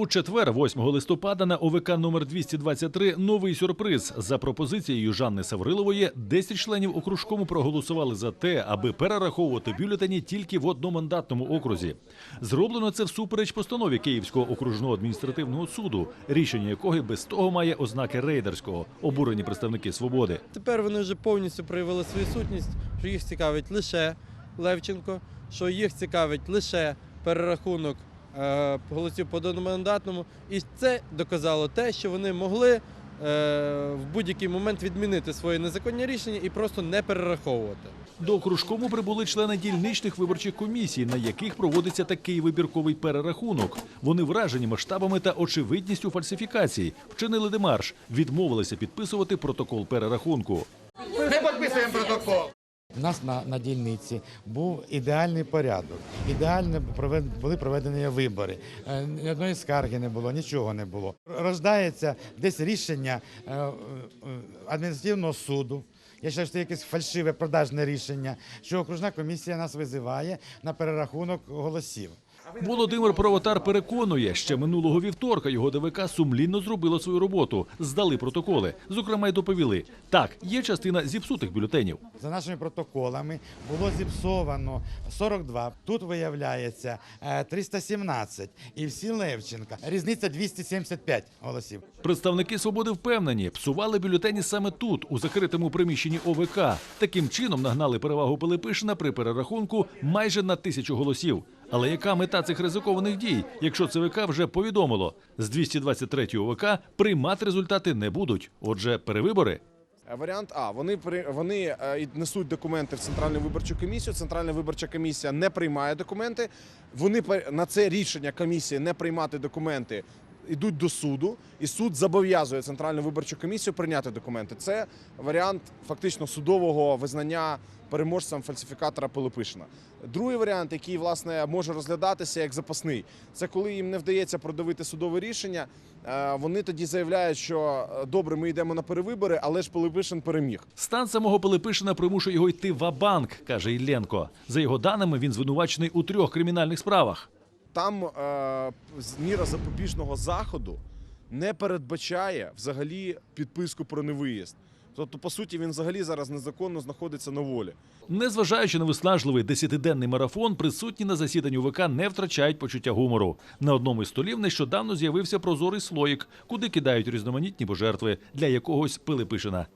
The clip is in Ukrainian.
У четвер, 8 листопада, на ОВК номер 223 новий сюрприз. За пропозицією Жанни Саврилової, 10 членів окружкому проголосували за те, аби перераховувати бюлетені тільки в одномандатному окрузі. Зроблено це всупереч постанові Київського окружного адміністративного суду, рішення якого без того має ознаки рейдерського. Обурені представники свободи. Тепер вони вже повністю проявили свою сутність, що їх цікавить лише Левченко, що їх цікавить лише перерахунок голосів по одномандатному. І це доказало те, що вони могли е, в будь-який момент відмінити свої незаконні рішення і просто не перераховувати. До окружкому прибули члени дільничних виборчих комісій, на яких проводиться такий вибірковий перерахунок. Вони вражені масштабами та очевидністю фальсифікацій. Вчинили демарш, відмовилися підписувати протокол перерахунку. Не підписуємо протокол. У нас на, на дільниці був ідеальний порядок. Ідеально були проведені вибори. Е, Ні одної скарги не було, нічого не було. Рождається десь рішення е, е, адміністративного суду. Я вважаю, що це якесь фальшиве продажне рішення, що окружна комісія нас визиває на перерахунок голосів. Володимир Провотар переконує, ще минулого вівторка його ДВК сумлінно зробило свою роботу, здали протоколи. Зокрема, й доповіли: так, є частина зіпсутих бюлетенів. За нашими протоколами було зіпсовано 42. Тут виявляється е, 317. І всі Левченка. Різниця 275 голосів. Представники свободи впевнені, псували бюлетені саме тут, у закритому приміщенні ОВК. Таким чином нагнали перевагу Пилипишина при перерахунку майже на тисячу голосів. Але яка мета цих ризикованих дій, якщо ЦВК вже повідомило, з 223 ОВК приймати результати не будуть. Отже, перевибори. Е, Варіант А. Вони вони е, несуть документи в центральну виборчу комісію. Центральна виборча комісія не приймає документи. Вони на це рішення комісії не приймати документи. Йдуть до суду, і суд зобов'язує центральну виборчу комісію прийняти документи. Це варіант фактично судового визнання переможцем фальсифікатора Пилипишина. Другий варіант, який власне може розглядатися як запасний, це коли їм не вдається продавити судове рішення. е, Вони тоді заявляють, що е, добре, ми йдемо на перевибори, але ж Пилипишин переміг. Стан самого Пилипишина примушує його йти ва-банк, каже Ілленко. За його даними, він звинувачений у трьох кримінальних справах. Там е, міра запобіжного заходу не передбачає взагалі підписку про невиїзд. Тобто, по суті, він взагалі зараз незаконно знаходиться на волі. Незважаючи на виснажливий десятиденний марафон, присутні на засіданні УВК не втрачають почуття гумору. На одному із столів нещодавно з'явився прозорий слоїк, куди кидають різноманітні пожертви для якогось Пилипишина.